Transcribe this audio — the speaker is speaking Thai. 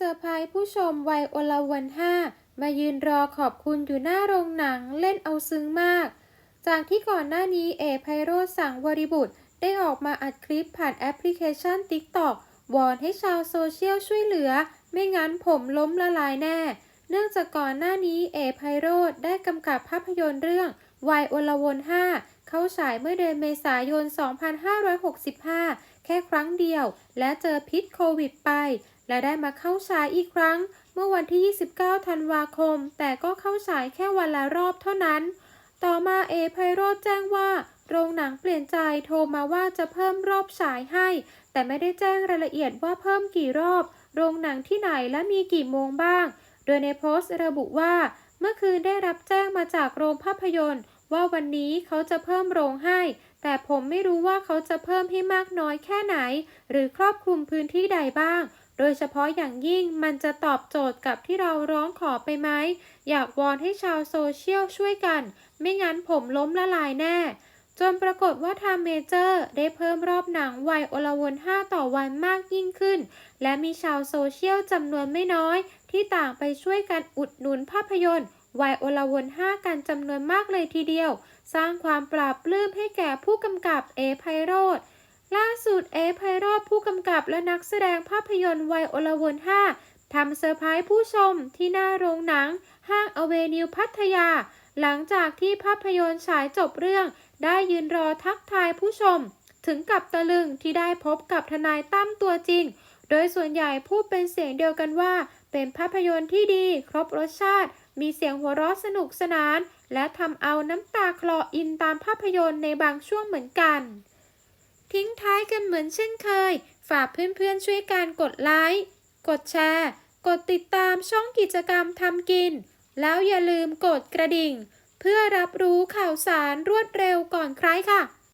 ซอร์ไพรส์ผู้ชมวัยโอลวันห้ามายืนรอขอบคุณอยู่หน้าโรงหนังเล่นเอาซึ้งมาก จากที่ก่อนหน้านี้เอไพโรสังวริบุตร ได้ออกมาอัดคลิปผ่านแอปพลิเคชัน TikTok วอนให้ชาวโซเชียลช่วยเหลือ ไม่งั้นผมล้มละลายแน่ เนื่องจากก่อนหน้านี้เอไพโรจน์ได้กำกับภาพยนตร์เรื่องวัยโอลวน5เข้าฉายเมื่อเดือนเมษายน 2565 แค่ครั้งเดียว และเจอพิษโควิดไป และได้มาเข้าฉายอีกครั้ง เมื่อวันที่ 29 ธันวาคม แต่ก็เข้าฉายแค่วันละรอบเท่านั้น ต่อมาเอไพโรจแจ้งว่า โรงหนังเปลี่ยนใจโทรมาว่าจะเพิ่มรอบฉายให้ แต่ไม่ได้แจ้งรายละเอียดว่าเพิ่มกี่รอบ โรงหนังที่ไหนและมีกี่โมงบ้าง โดยในโพสต์ระบุว่า เมื่อคืนได้รับแจ้งมาจากโรงภาพยนตร์ ว่าวันนี้เขาจะเพิ่มโรงให้แต่ผมไม่รู้ว่าเขาจะเพิ่มให้มากน้อยแค่ไหน หรือครอบคลุมพื้นที่ใดบ้าง โดยเฉพาะอย่างยิ่งมันจะตอบโจทย์กับที่เราร้องขอไปไหม อยากวอนให้ชาวโซเชียลช่วยกัน ไม่งั้นผมล้มละลายแน่ จนปรากฏว่าทางเมเจอร์ได้เพิ่มรอบหนังวัยโอลวน 5 ต่อวันมากยิ่งขึ้น และมีชาวโซเชียลจำนวนไม่น้อย ที่ต่างไปช่วยกันอุดหนุนภาพยนตร์วัยโอลวน 5 กันจำนวนมากเลยทีเดียว สร้างความปราบปลื้มให้แก่ผู้กำกับเอไพโรธ ล่าสุดเอไพโรธผู้กำกับและนักแสดงภาพยนตร์วัยโอลวน5ทำเซอร์ไพรส์ผู้ชมที่หน้าโรงหนัง ห้างอเวนิวพัทยา หลังจากที่ภาพยนตร์ฉายจบเรื่อง ได้ยืนรอทักทายผู้ชม ถึงกับตะลึงที่ได้พบกับทนายตั้มตัวจริง โดยส่วนใหญ่พูดเป็นเสียงเดียวกันว่า เป็นภาพยนตร์ที่ดี ครบรสชาติ มีเสียงหัวเราะสนุกสนาน และทำเอาน้ำตาคลออินตามภาพยนตร์ในบางช่วงเหมือนกัน ทิ้งท้ายกันเหมือนเช่นเคย ฝากเพื่อนๆช่วยการกดไลค์ กดแชร์ กดติดตามช่องกิจกรรมทำกิน แล้วอย่าลืมกดกระดิ่ง เพื่อรับรู้ข่าวสารรวดเร็วก่อนใครค่ะ